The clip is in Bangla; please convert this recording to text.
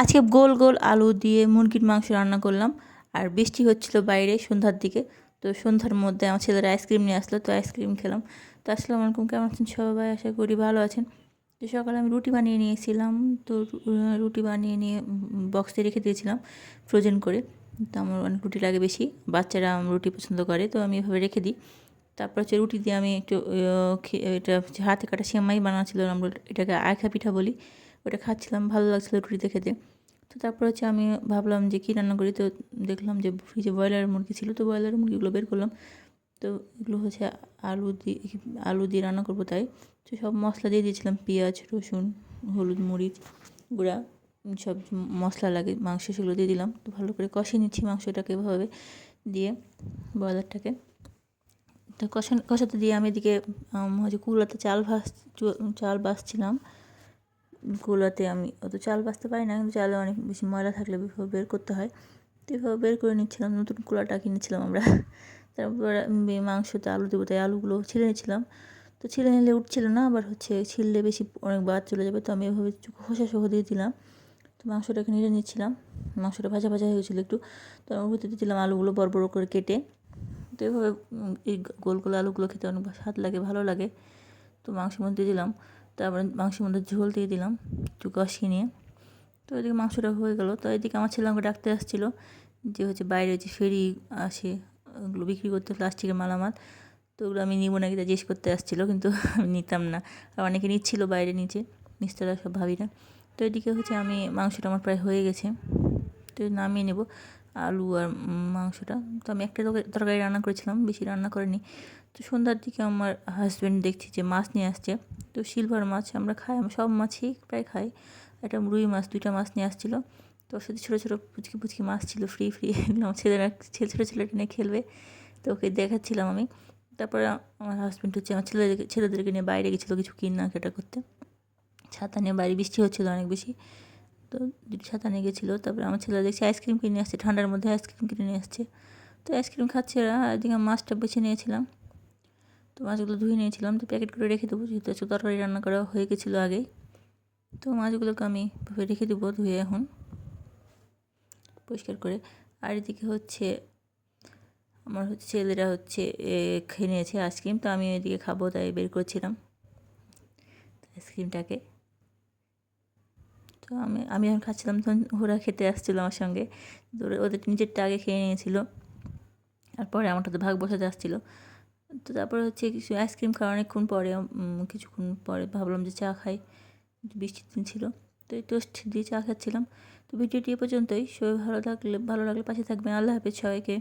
আজকে গোল গোল আলু দিয়ে মুরগির মাংস রান্না করলাম। আর বৃষ্টি হচ্ছিল বাইরে সন্ধ্যার দিকে, তো সন্ধ্যার মধ্যে আমার ছেলেরা আইসক্রিম নিয়ে আসলো, তো আইসক্রিম খেলাম। তো আসসালামু আলাইকুম, কেমন আছেন সবাই? আশা করি ভালো আছেন। তো সকালে আমি রুটি বানিয়ে নিয়েছিলাম, তো রুটি বানিয়ে নিয়ে বক্সে রেখে দিয়েছিলাম ফ্রোজেন করে। তো আমার অনেক রুটি লাগে বেশি, বাচ্চারা রুটি পছন্দ করে, তো আমি এভাবে রেখে দিই। তারপর হচ্ছে রুটি দিয়ে আমি একটু এটা হাতে কাটা সেমাই বানাচ্ছিল আমরা এটাকে আয়খা পিঠা বলি। ওটা খাচ্ছিলাম, ভালো লাগছিল রুটিতে খেতে তো তারপর হচ্ছে আমি ভাবলাম যে কী রান্না করি, তো দেখলাম যে ফ্রিজে ব্রয়লার মুরগি ছিল, তো ব্রয়লার মুরগিগুলো বের করলাম। তো এগুলো হচ্ছে আলু দিয়ে আলু দিয়ে রান্না করব তাই। তো সব মশলা দিয়ে দিয়েছিলাম, পেঁয়াজ, রসুন, হলুদ, মরিচ, গুঁড়া, সব মশলা লাগে, মাংস সেগুলো দিয়ে দিলাম। তো ভালো করে কষিয়ে নিচ্ছি মাংসটাকে এভাবে দিয়ে ব্রয়লারটাকে। তো কষা কষাতে দিয়ে আমি এদিকে হচ্ছে কুলাতে চাল চু- চাল বাসছিলাম কুলাতে আমি অত চাল বাঁচতে পারি না, কিন্তু চালে অনেক বেশি ময়লা থাকলে এভাবে বের করতে হয়। তো এভাবে বের করে নিচ্ছিলাম, নতুন কুলাটা কিনেছিলাম আমরা। তারপর আমি মাংসতে আলু দেবো, তাই আলুগুলো ছিঁড়ে নিয়েছিলাম তো ছিলে নিলে উঠছিল না, আবার হচ্ছে ছিললে বেশি অনেক বাদ চলে যাবে, তো আমি এভাবে খোসা সহ দিয়ে দিলাম। তো মাংসটাকে নিয়ে নিচ্ছিলাম। মাংসটা ভাজা ভাজা হয়ে গেছিল একটু। তো ওর ভিতরে দিলাম আলুগুলো বড় বড় করে কেটে। তো এভাবে এই গোল গোল আলুগুলো খেতে অনেক স্বাদ লাগে, ভালো লাগে। তো মাংসের মধ্যে দিলাম। তারপরে মাংসের মধ্যে ঝোল দিয়ে দিলাম কষিয়ে নিয়ে। তো এদিকে মাংসটা হয়ে গেল। তো এদিকে আমার ছেলে আমাকে ডাকতে আসছিল যে হচ্ছে বাইরে যে ফেরি আসে ওগুলো বিক্রি করতে প্লাস্টিকের মালামাল। তো ওগুলো আমি নিবো নাকি তা জিজ্ঞেস করতে আসছিল, কিন্তু আমি নিতাম না। আর অনেকে নিচ্ছিলো বাইরে নিচে মিস্টাররা সব ভাবিরা। তো এদিকে হচ্ছে আমি, মাংসটা আমার প্রায় হয়ে গেছে। তো নামিয়ে নেব। আলু আর মাংসটা। তো আমি একটা তরকারি- রান্না করেছিলাম, বেশি রান্না করিনি। তো সন্ধ্যার দিকে আমার হাজব্যান্ড দেখছি যে মাছ নিয়ে আসছে। তো সিলভার মাছ আমরা খাই আমরা সব মাছই প্রায় খাই। একটা রুই মাছ, দুইটা মাছ নিয়ে আসছিল। তো ওর সাথে ছোটো ছোটো পুচকি পুচকি মাছ ছিল ফ্রি ফ্রি এগুলো আমার ছেলেরা, ছেলে, ছোটো ছেলেটা নিয়ে খেলবে। তো ওকে দেখাচ্ছিলাম আমি। তারপরে আমার হাজব্যান্ড হচ্ছে আমার ছেলেদেরকে ছেলেদেরকে নিয়ে বাইরে গেছিল কিছু কিনা কেটা করতে। ছাতা নিয়ে বাইরে, বৃষ্টি হচ্ছিল অনেক বেশি। তো দুটি ছাতা নিয়ে গেছিল, তারপরে আমার ছেলে দেখছি আইসক্রিম কিনে আসছে, ঠান্ডার মধ্যে আইসক্রিম কিনে নিয়ে আসছে। তো আইসক্রিম খাচ্ছে ওরা এদিকে মাছটা বেছে নিয়েছিলাম। তো মাছগুলো ধুয়ে নিয়েছিলাম, তো প্যাকেট করে রেখে দেবো, যেহেতু আজকে তরকারি রান্না করা হয়ে গেছিল আগেই তো মাছগুলোকে আমি রেখে দেবো ধুয়ে এখন, পরিষ্কার করে। আর এদিকে হচ্ছে, আমার হচ্ছে ছেলেরা হচ্ছে খেয়ে নিয়েছে আইসক্রিম তো আমি এদিকে খাব, তাই বের করছিলাম। আইসক্রিমটাকে তো আমি আমি যখন খাচ্ছিলাম, তখন ওরা খেতে আসছিল আমার সঙ্গে। তো ওদের নিজেরটা আগে খেয়ে নিয়েছিল। তারপরে পরে আমারটাতে ভাগ বসাতে আসছিল। তো তারপরে হচ্ছে কিছু আইসক্রিম খাওয়া অনেকক্ষণ পরে কিছুক্ষণ পরে ভাবলাম যে চা খাই। বৃষ্টির দিন ছিল, তো এই টোস্ট দিয়ে চা খাচ্ছিলাম। তো ভিডিওটি এ পর্যন্তই। সবাই ভালো থাকলে, ভালো লাগলে পাশে থাকবেন। আল্লাহ হাফেজ সবাইকে।